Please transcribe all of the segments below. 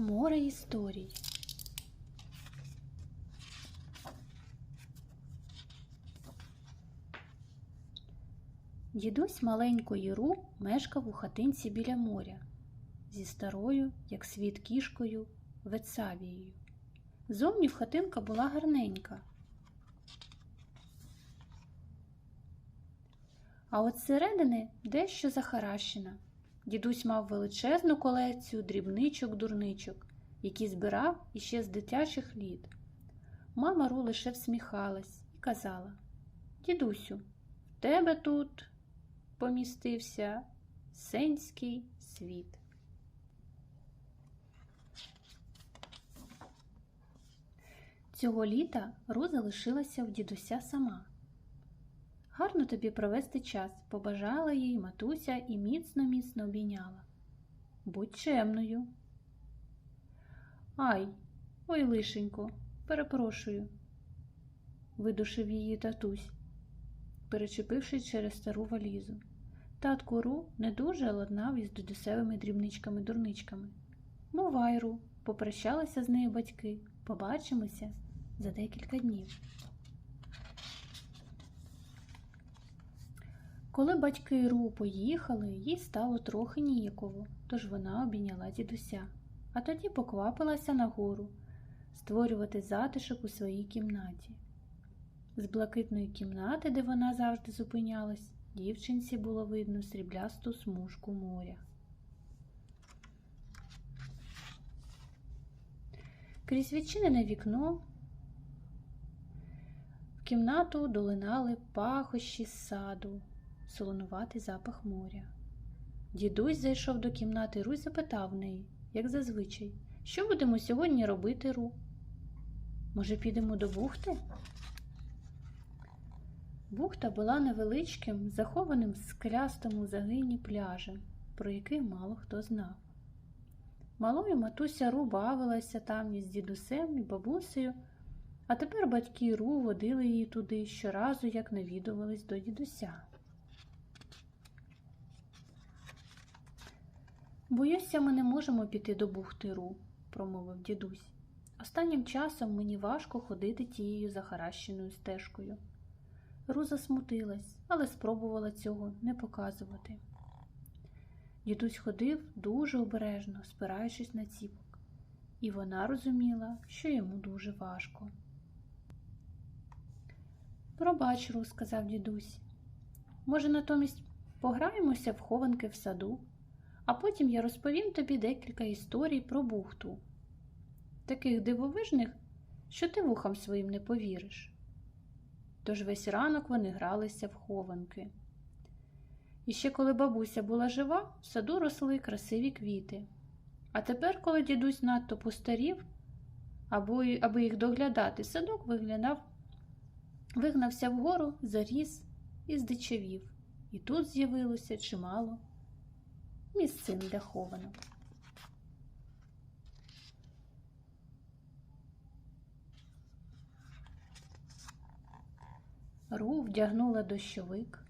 Море історій. Дідусь маленької Ру мешкав у хатинці біля моря зі старою, як світ кішкою, Вецавією. Зовні в хатинка була гарненька. А от зсередини дещо захаращена. Дідусь мав величезну колекцію дрібничок-дурничок, які збирав іще з дитячих літ. Мама Ру лише всміхалась і казала Дідусю, в тебе тут помістився сенський світ. Цього літа Ру залишилася в дідуся сама. Гарно тобі провести час, побажала їй матуся і міцно-міцно обійняла. Будь чемною. Ай, ой, лишенько, перепрошую, видушив її татусь, перечепившись через стару валізу. Татку Ру не дуже ладнав із дідусевими дрібничками-дурничками. Бувай, Ру, попрощалися з нею батьки. Побачимося за декілька днів. Коли батьки Ру поїхали, їй стало трохи ніяково, тож вона обійняла дідуся, а тоді поквапилася нагору створювати затишок у своїй кімнаті. З блакитної кімнати, де вона завжди зупинялась, дівчинці було видно сріблясту смужку моря. Крізь відчинене вікно в кімнату долинали пахощі з саду, солонуватий запах моря. Дідусь зайшов до кімнати Ру і запитав неї, як зазвичай, що будемо сьогодні робити, Ру? Може, підемо до бухти? Бухта була невеличким, захованим в скелястому загині пляжем, про який мало хто знав. Малою матуся Ру бавилася там із дідусем і бабусею, а тепер батьки Ру водили її туди щоразу, як навідувались до дідуся. Боюся, ми не можемо піти до бухти Ру, промовив дідусь. Останнім часом мені важко ходити тією захаращеною стежкою. Ру засмутилась, але спробувала цього не показувати. Дідусь ходив дуже обережно, спираючись на ціпок, і вона розуміла, що йому дуже важко. Пробач, Ру, сказав дідусь. Може, натомість пограємося в хованки в саду, а потім я розповім тобі декілька історій про бухту, таких дивовижних, що ти вухам своїм не повіриш. Тож весь ранок вони гралися в хованки. І ще коли бабуся була жива, в саду росли красиві квіти. А тепер, коли дідусь надто постарів, аби, аби їх доглядати, садок виглядав, вигнався вгору, заріс і здичавів. І тут з'явилося чимало місцин для хованок. Ру вдягнула дощовик.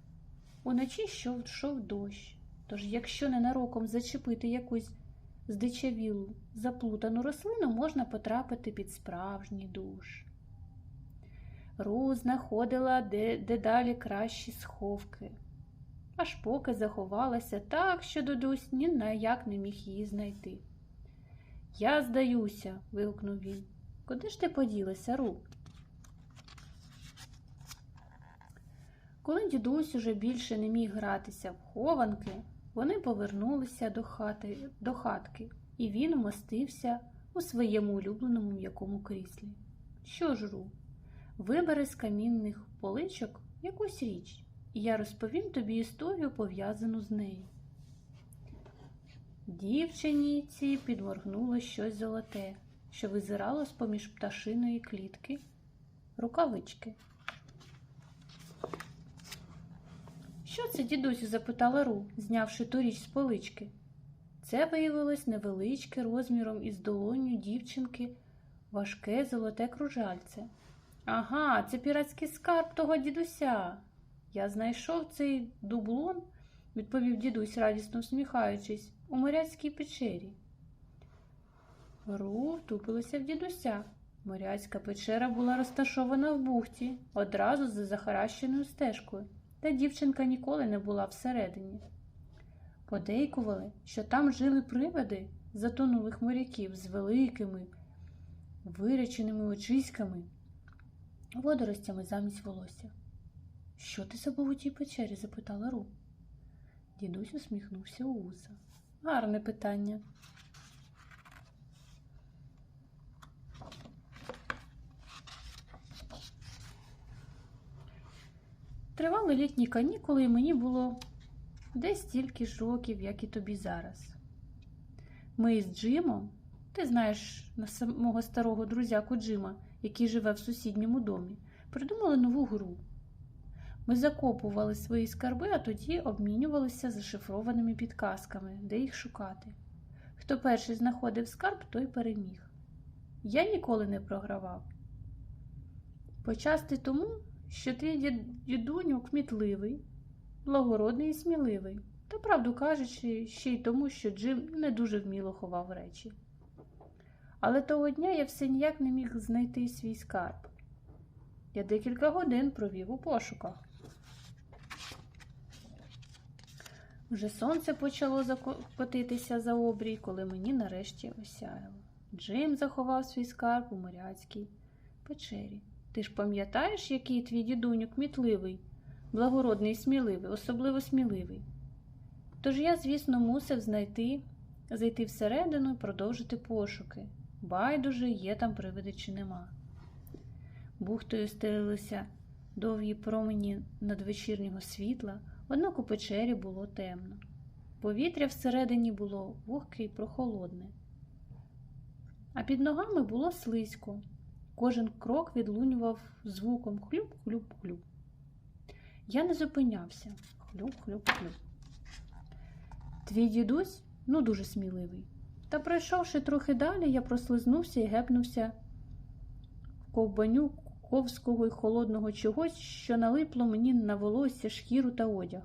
Уночі йшов дощ, тож якщо ненароком зачепити якусь здичавілу, заплутану рослину, можна потрапити під справжній душ. Ру знаходила дедалі кращі сховки, аж поки заховалася так, що додусь ні на як не міг її знайти. Я здаюся, вигукнув він. Куди ж ти поділася, Ру? Коли дідусь уже більше не міг гратися в хованки, вони повернулися до хати, до хатки, і він вмостився у своєму улюбленому м'якому кріслі. Що ж, Ру, вибери з камінних поличок якусь річ, і я розповім тобі історію, пов'язану з нею. Дівчині цій підморгнуло щось золоте, що визирало з поміж пташиної клітки, рукавички. Що це, дідусю? запитала Ру, знявши ту річ з полички. Це виявилось невеличке розміром із долоню дівчинки важке золоте кружальце. Ага, це піратський скарб того дідуся. Я знайшов цей дублон, відповів дідусь, радісно всміхаючись, у моряцькій печері. Ру втупилася в дідуся. Моряцька печера була розташована в бухті, одразу за захаращеною стежкою, та дівчинка ніколи не була всередині. Подейкували, що там жили привиди затонулих моряків з великими, виреченими очиськами, водоростями замість волосся. Що ти забув у тій печері? запитала Ру. Дідусь усміхнувся у вуса. Гарне питання. Тривали літні канікули, і мені було десь стільки ж років, як і тобі зараз. Ми з Джимом, ти знаєш на самого старого друзяку Джима, який живе в сусідньому домі, придумали нову гру. Ми закопували свої скарби, а тоді обмінювалися зашифрованими підказками, де їх шукати. Хто перший знаходив скарб, той переміг. Я ніколи не програвав. Почасти тому, що твій дідуню кмітливий, благородний і сміливий, та, правду кажучи, ще й тому, що Джим не дуже вміло ховав речі. Але того дня я все ніяк не міг знайти свій скарб. Я декілька годин провів у пошуках. Вже сонце почало зако- котитися за обрій, коли мені нарешті осяяло. Джим заховав свій скарб у моряцькій печері. Ти ж пам'ятаєш, який твій дідуню кмітливий, благородний і сміливий, особливо сміливий. Тож я, звісно, мусив знайти, зайти всередину і продовжити пошуки. Байдуже, є там привиди чи нема. Бухтою стелилися довгі промені надвечірнього світла, однак у печері було темно. Повітря всередині було вогке й прохолодне, а під ногами було слизько. Кожен крок відлунював звуком хлюп-хлюп-хлюп. Я не зупинявся. Хлюп-хлюп-хлюп. Твій дідусь ну дуже сміливий. Та пройшовши трохи далі, я прослизнувся і гепнувся в ковбаню ковського й холодного чогось, що налипло мені на волосся, шкіру та одяг.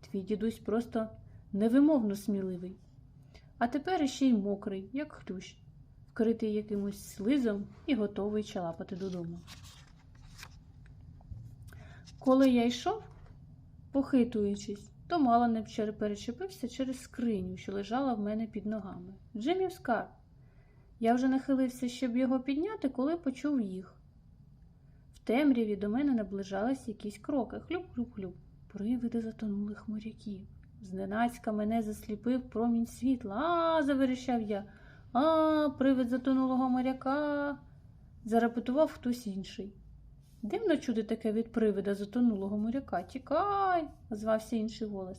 Твій дідусь просто невимовно сміливий. А тепер іще й мокрий, як хлющ, вкритий якимось слизом і готовий чалапати додому. Коли я йшов, похитуючись, то мало не перечепився через скриню, що лежала в мене під ногами. Джимів скарб. Я вже нахилився, щоб його підняти, коли почув їх. Темряві до мене наближались якісь кроки. Хлюп-хлюп-хлюп. Привиди затонулих моряків. Зненацька мене засліпив промінь світла. А, заверещав я. А, привид затонулого моряка. Зарепетував хтось інший. Дивно чути таке від привида затонулого моряка. Тікай, озвався інший голос.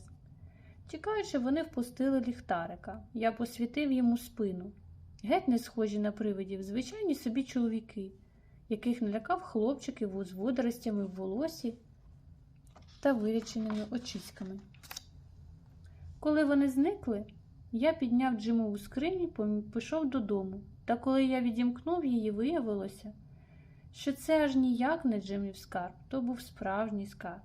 Тікаючи, вони впустили ліхтарика. Я посвітив йому спину. Геть не схожі на привидів, звичайні собі чоловіки, яких налякав хлопчиків з водоростями в волосі та виряченими очиськами. Коли вони зникли, я підняв Джимову скриню і пішов додому. Та коли я відімкнув її, виявилося, що це аж ніяк не Джимів скарб, то був справжній скарб.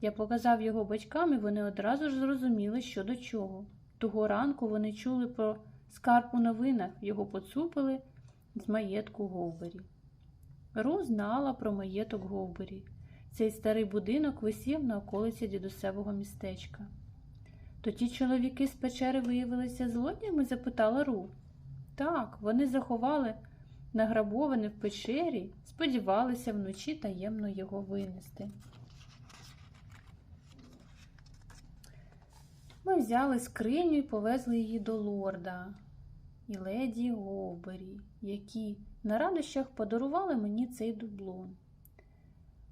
Я показав його батькам, і вони одразу ж зрозуміли, що до чого. Того ранку вони чули про скарб у новинах, його поцупили з маєтку Говбері. Ру знала про маєток Говбері. Цей старий будинок висів на околиці дідусевого містечка. То ті чоловіки з печери виявилися злодіями? запитала Ру. Так, вони заховали награбоване в печері, сподівалися вночі таємно його винести. Ми взяли скриню і повезли її до лорда і леді Говбері, які на радощах подарували мені цей дублон.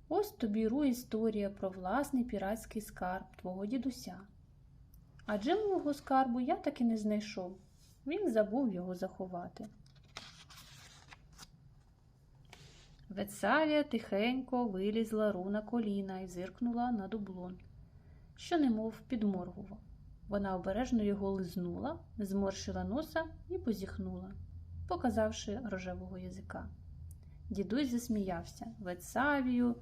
Ось тобі Ру історія про власний піратський скарб твого дідуся. А Джимового скарбу я так і не знайшов. Він забув його заховати. Вецавія тихенько вилізла Ру на коліна і зиркнула на дублон, що немов підморгував. Вона обережно його лизнула, зморщила носа і позіхнула, показавши рожевого язика. Дідусь засміявся. Вецавію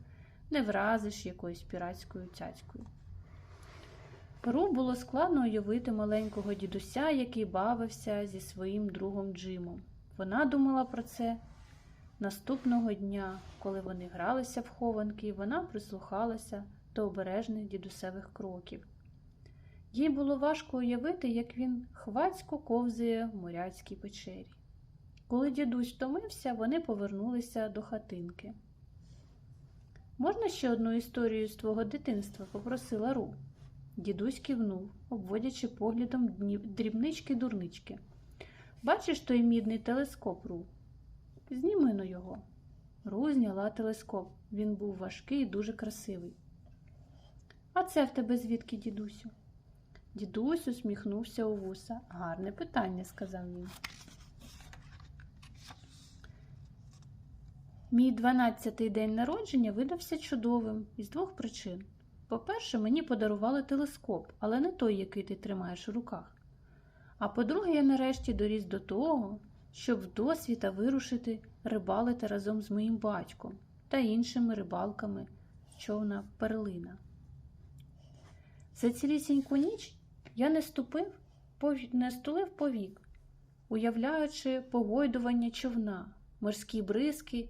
не вразиш якоюсь піратською цяцькою. Ру було складно уявити маленького дідуся, який бавився зі своїм другом Джимом. Вона думала про це наступного дня, коли вони гралися в хованки, вона прислухалася до обережних дідусевих кроків. Їй було важко уявити, як він хвацько ковзає в моряцькій печері. Коли дідусь втомився, вони повернулися до хатинки. Можна ще одну історію з твого дитинства? попросила Ру. Дідусь кивнув, обводячи поглядом дрібнички-дурнички. Бачиш той мідний телескоп, Ру? Зніми но його. Ру зняла телескоп. Він був важкий і дуже красивий. А це в тебе звідки, дідусю? Дідусь усміхнувся у вуса. Гарне питання, сказав він. Мій дванадцятий день народження видався чудовим із двох причин. По-перше, мені подарували телескоп, але не той, який ти тримаєш у руках. А по-друге, я нарешті доріс до того, щоб вдосвіта вирушити рибалити разом з моїм батьком та іншими рибалками з човна перлина. За цілісіньку ніч я не ступив, не стулив повік, уявляючи погойдування човна, морські бризки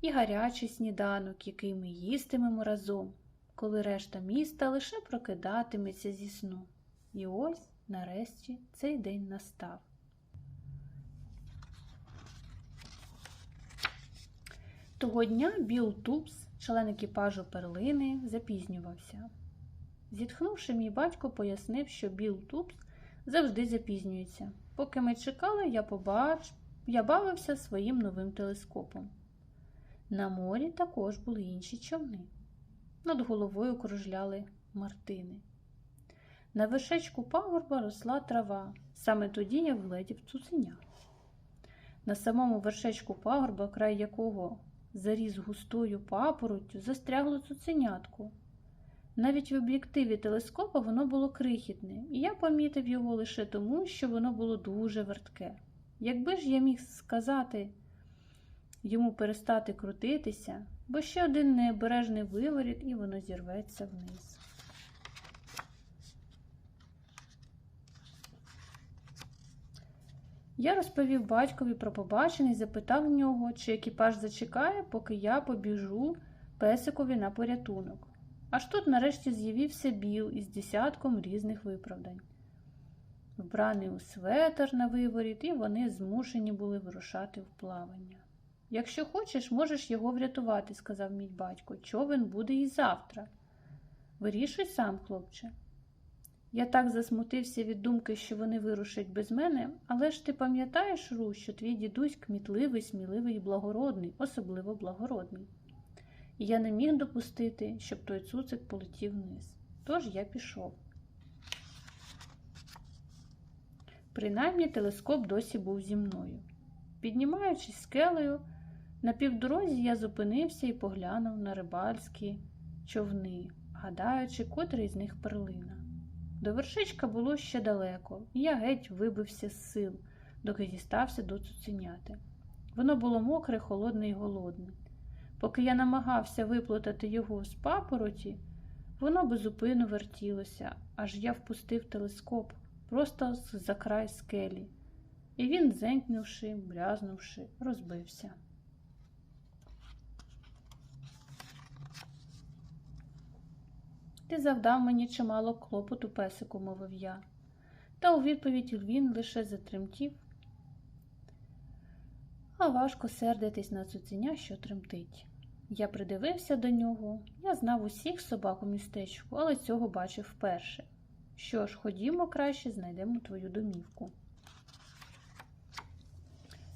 і гарячий сніданок, який ми їстимемо разом, коли решта міста лише прокидатиметься зі сну. І ось, нарешті, цей день настав. Того дня Біл Тупс, член екіпажу перлини, запізнювався. Зітхнувши, мій батько пояснив, що Біл Тупс завжди запізнюється. Поки ми чекали, я побач... я бавився своїм новим телескопом. На морі також були інші човни. Над головою кружляли мартини. На вершечку пагорба росла трава. Саме тоді я влетів цуценя. На самому вершечку пагорба, край якого заріс густою папороттю, застрягло цуценятко. Навіть в об'єктиві телескопа воно було крихітне, і я помітив його лише тому, що воно було дуже вертке. Якби ж я міг сказати йому перестати крутитися, бо ще один необережний виворіт, і воно зірветься вниз. Я розповів батькові про побачене і запитав нього, чи екіпаж зачекає, поки я побіжу песикові на порятунок. Аж тут нарешті з'явився біл із десятком різних виправдань. Вбраний у светер на виворіт, і вони змушені були вирушати в плавання. Якщо хочеш, можеш його врятувати, сказав мій батько. Човен буде і завтра. Вирішуй сам, хлопче. Я так засмутився від думки, що вони вирушать без мене, але ж ти пам'ятаєш, Ру, що твій дідусь кмітливий, сміливий і благородний, особливо благородний. І я не міг допустити, щоб той цуцик полетів вниз. Тож я пішов. Принаймні телескоп досі був зі мною. Піднімаючись скелею, на півдорозі я зупинився і поглянув на рибальські човни, гадаючи, котрий з них перлина. До вершичка було ще далеко, і я геть вибився з сил, доки дістався до цуценяти. Воно було мокре, холодне і голодне. Поки я намагався виплутати його з папороті, воно безупину вертілося, аж я впустив телескоп просто за край скелі, і він, зенькнувши, брязнувши, розбився. Ти завдав мені чимало клопоту, песику, мовив я. Та у відповідь він лише затремтів, а важко сердитись на цуценя, що тремтить. Я придивився до нього, я знав усіх собак у містечку, але цього бачив вперше. Що ж, ходімо краще, знайдемо твою домівку.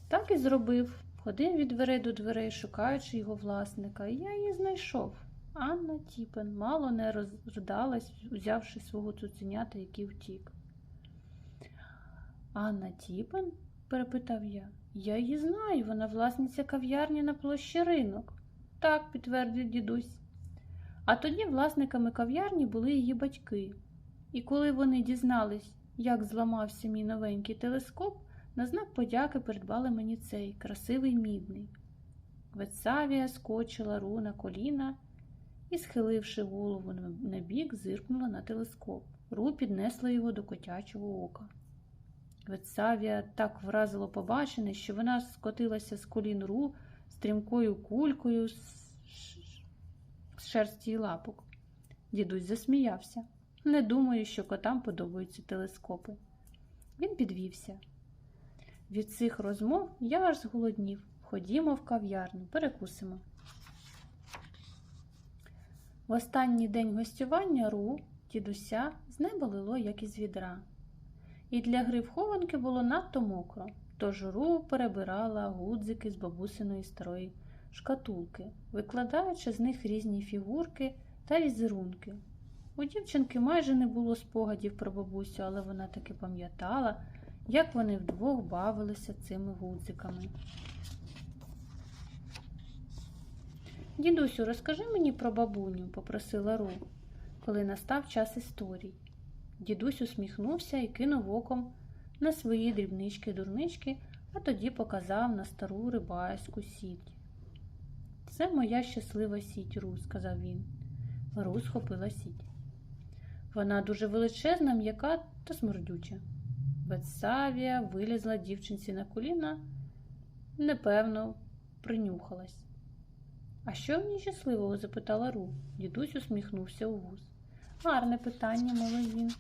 Так і зробив. Ходив від дверей до дверей, шукаючи його власника, і я її знайшов. Анна Тіпен мало не розридалась, узявши свого цуценята, який втік. Анна Тіпен? перепитав я. Я її знаю, вона власниця кав'ярні на площі ринок. Так, підтвердив дідусь. А тоді власниками кав'ярні були її батьки. І коли вони дізнались, як зламався мій новенький телескоп, на знак подяки придбали мені цей красивий мідний. Вецавія скочила ру на коліна і, схиливши голову на бік, зиркнула на телескоп. Ру піднесла його до котячого ока. Вецавія так вразило побачене, що вона скотилася з колін ру стрімкою кулькою з з шерсті й лапок. Дідусь засміявся. Не думаю, що котам подобаються телескопи. Він підвівся. Від цих розмов я аж зголоднів. Ходімо в кав'ярню, перекусимо. В останній день гостювання Ру, дідуся, з неба лило, як із відра. І для гри в хованки було надто мокро, тож Ру перебирала гудзики з бабусиної старої шкатулки, викладаючи з них різні фігурки та візерунки. У дівчинки майже не було спогадів про бабусю, але вона таки пам'ятала, як вони вдвох бавилися цими гудзиками. Дідусю, розкажи мені про бабуню, попросила Ру, коли настав час історій. Дідусь усміхнувся і кинув оком на свої дрібнички-дурнички, а тоді показав на стару рибайську сіть. Це моя щаслива сіть, Ру, сказав він. Ру схопила сіть. Вона дуже величезна, м'яка та смердюча. Бетсавія вилізла дівчинці на коліна, непевно, принюхалась. А що ній щасливого? запитала Ру. Дідусь усміхнувся у вуз. Гарне питання, мовив він.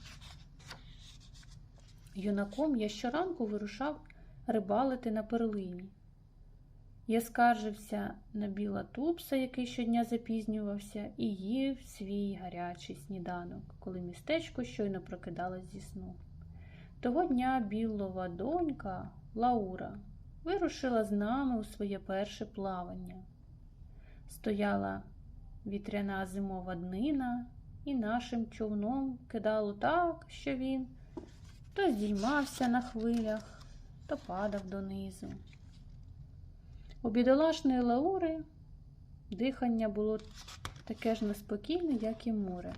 Юнаком я щоранку вирушав рибалити на перлині. Я скаржився на біла тупса, який щодня запізнювався, і їв свій гарячий сніданок, коли містечко щойно прокидалось зі сну. Того дня білова донька Лаура вирушила з нами у своє перше плавання. Стояла вітряна зимова днина, і нашим човном кидало так, що він то здіймався на хвилях, то падав донизу. У бідолашної Лаури дихання було таке ж неспокійне, як і море,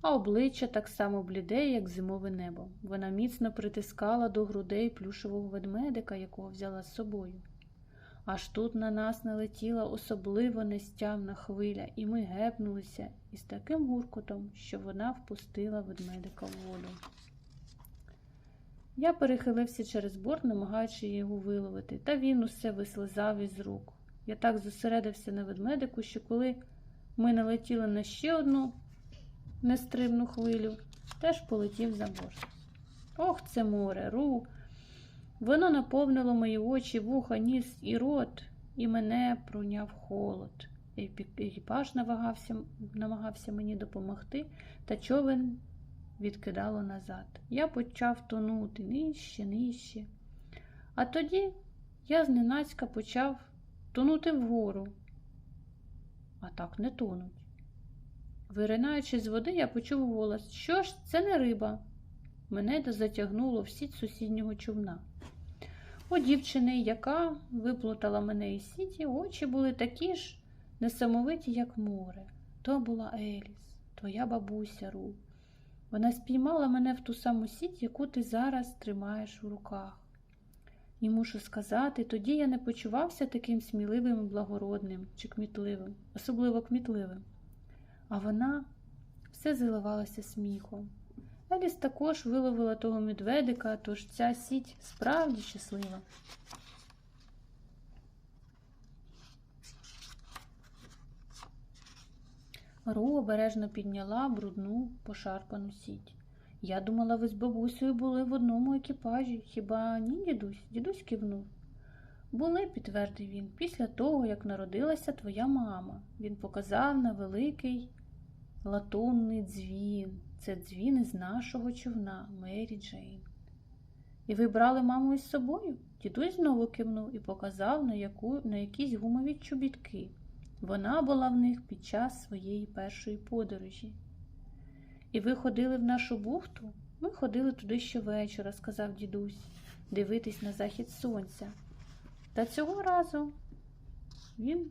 а обличчя так само бліде, як зимове небо. Вона міцно притискала до грудей плюшевого ведмедика, якого взяла з собою. Аж тут на нас налетіла особливо нестямна хвиля, і ми гепнулися із таким гуркотом, що вона впустила ведмедика в воду. Я перехилився через борт, намагаючи його виловити, та він усе вислизав із рук. Я так зосередився на ведмедику, що коли ми налетіли на ще одну нестримну хвилю, теж полетів за борт. Ох, це море, ру! Воно наповнило мої очі, вуха, ніс і рот, і мене пройняв холод. Екіпаж намагався, намагався мені допомогти, та човен відкидало назад. Я почав тонути нижче, нижче. А тоді я зненацька почав тонути вгору. А так не тонуть. Виринаючи з води, я почув голос Що ж, це не риба. Мене затягнуло в сіть сусіднього човна. У дівчини, яка виплутала мене із сіті, очі були такі ж несамовиті, як море. То була Еліс, твоя бабуся Ру. Вона спіймала мене в ту саму сіть, яку ти зараз тримаєш у руках. І мушу сказати, тоді я не почувався таким сміливим і благородним чи кмітливим, особливо кмітливим. А вона все заливалася сміхом. Еліс також виловила того медведика, тож ця сіть справді щаслива. Ру обережно підняла брудну пошарпану сіть. Я думала, ви з бабусею були в одному екіпажі. Хіба ні, дідусь? Дідусь кивнув. Були, підтвердив він, після того, як народилася твоя мама. Він показав на великий латунний дзвін. Це дзвін із нашого човна, Мері Джейн. І ви брали маму із собою? Дідусь знову кивнув і показав на, яку, на якісь гумові чобітки. Вона була в них під час своєї першої подорожі. І ви ходили в нашу бухту? Ми ходили туди щовечора, сказав дідусь, дивитись на захід сонця. Та цього разу він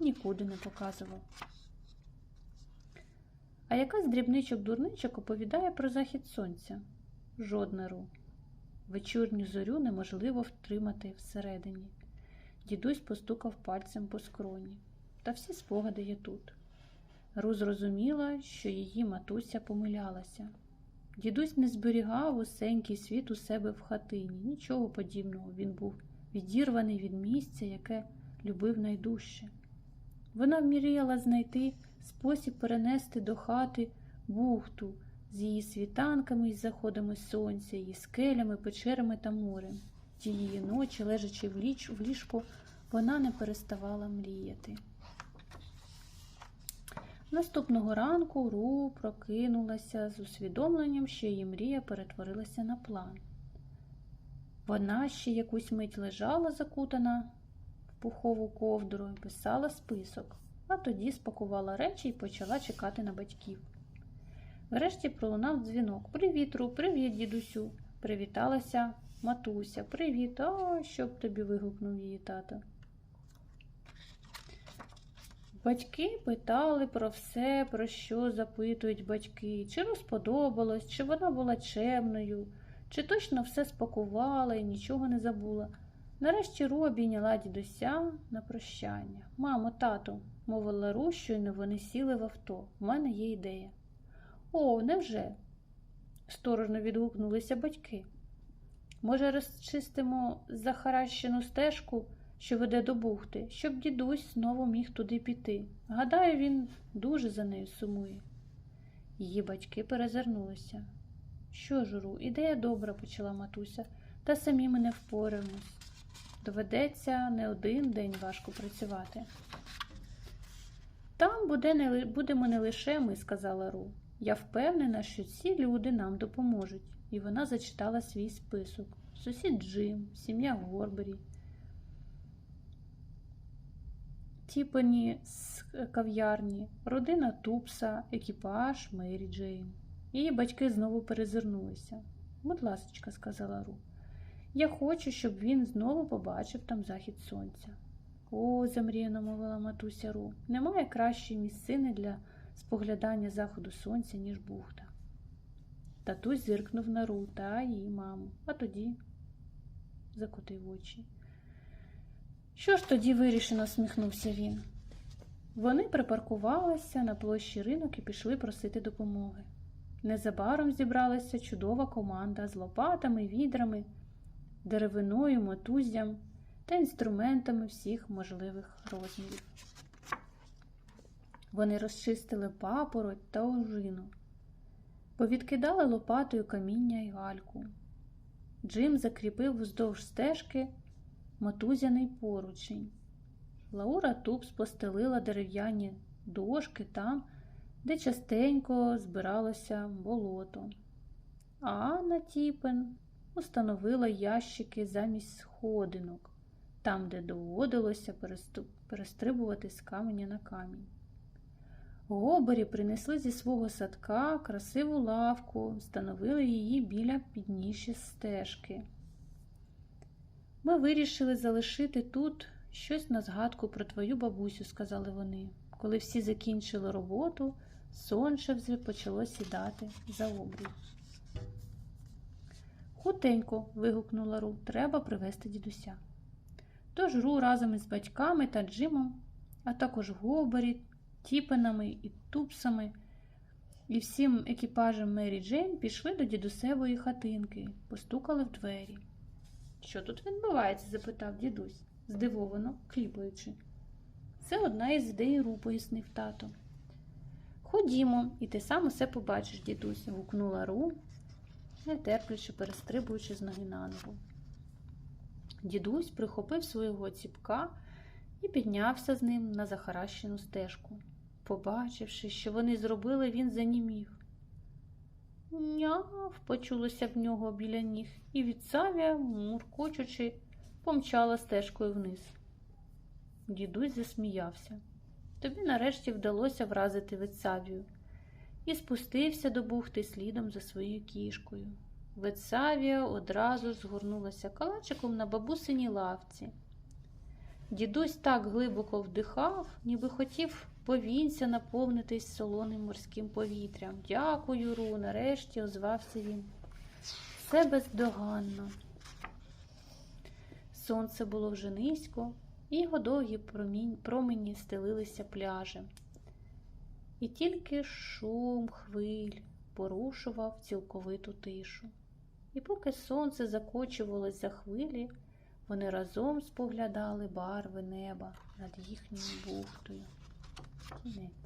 нікуди не показував. А яка з дрібничок-дурничок оповідає про захід сонця? Жодна ру. Вечірню зорю неможливо втримати всередині. Дідусь постукав пальцем по скроні. Та всі спогади є тут. Ру зрозуміла, що її матуся помилялася. Дідусь не зберігав усенький світ у себе в хатині, нічого подібного. Він був відірваний від місця, яке любив найдужче. Вона мріяла знайти спосіб перенести до хати бухту з її світанками і заходами сонця, її скелями, печерами та морем. Тієї ночі, лежачи в, ліч, в ліжку, вона не переставала мріяти. Наступного ранку Ру прокинулася з усвідомленням, що її мрія перетворилася на план. Вона ще якусь мить лежала закутана в пухову ковдру і писала список, а тоді спакувала речі і почала чекати на батьків. Врешті пролунав дзвінок. Привіт, Ру, привіт, дідусю. Привіталася матуся. Привіт, а щоб тобі вигукнув її тато. Батьки питали про все, про що запитують батьки, чи розподобалось, чи вона була чемною, чи точно все спакувала і нічого не забула. Нарешті Ру обійняла дідуся на прощання. Мамо, тато, мовила Ру, щойно вони сіли в авто. У мене є ідея. О, невже? сторожно відгукнулися батьки. Може, розчистимо захаращену стежку, що веде до бухти, щоб дідусь знову міг туди піти. Гадаю, він дуже за нею сумує. Її батьки перезирнулися. Що ж, Ру, ідея добра, почала матуся, та самі ми не впораємось. Доведеться не один день важко працювати. Там буде не, будемо не лише ми, сказала Ру. Я впевнена, що ці люди нам допоможуть. І вона зачитала свій список. Сусід Джим, сім'я Горбері, Тіпані з кав'ярні, родина Тупса, екіпаж Мері Джейн. Її батьки знову перезирнулися. Будь ласочка, сказала Ру. Я хочу, щоб він знову побачив там захід сонця. О, замріяно мовила матуся Ру. Немає кращої місцини для споглядання заходу сонця, ніж бухта. Татусь зиркнув на Ру та її маму, а тоді закотив очі. Що ж тоді вирішено, сміхнувся він. Вони припаркувалися на площі ринок і пішли просити допомоги. Незабаром зібралася чудова команда з лопатами, відрами, деревиною, мотузям та інструментами всіх можливих розмірів. Вони розчистили папороть та ожину, повідкидали лопатою каміння і гальку. Джим закріпив вздовж стежки мотузяний поручень. Лаура Тупс постелила дерев'яні дошки там, де частенько збиралося болото. А Анна Тіпен установила ящики замість сходинок, там, де доводилося перестрибувати з каменя на камінь. Гобарі принесли зі свого садка красиву лавку, встановили її біля підніжжя стежки. Ми вирішили залишити тут щось на згадку про твою бабусю, сказали вони. Коли всі закінчили роботу, сонце вже почало сідати за обрій. Хутенько. вигукнула Ру, треба привезти дідуся. Тож Ру разом із батьками та Джимом, а також Гобарі, Тіпенами і Тупсами і всім екіпажем Мері Джейн пішли до дідусевої хатинки, постукали в двері. Що тут відбувається? запитав дідусь, здивовано кліпаючи. Це одна із ідей Ру, пояснив тато. Ходімо, і ти сам усе побачиш, дідусь, гукнула Ру, нетерпляче перестрибуючи з ноги на ногу. Дідусь прихопив свого ціпка і піднявся з ним на захаращену стежку. Побачивши, що вони зробили, він занімів. Няв, почулося в нього біля ніг, і від савія, муркочучи, помчала стежкою вниз. Дідусь засміявся. Тобі нарешті вдалося вразити Вецавію і спустився до бухти слідом за своєю кішкою. Вецавія одразу згорнулася калачиком на бабусиній лавці. Дідусь так глибоко вдихав, ніби хотів повінця наповнитись солоним морським повітрям. Дякую, Ру, нарешті озвався він. Все бездоганно. Сонце було вже низько, і його довгі промінь- промені стелилися пляжем. І тільки шум хвиль порушував цілковиту тишу. І поки сонце закочувалось за хвилі, вони разом споглядали барви неба над їхньою бухтою. Кінець.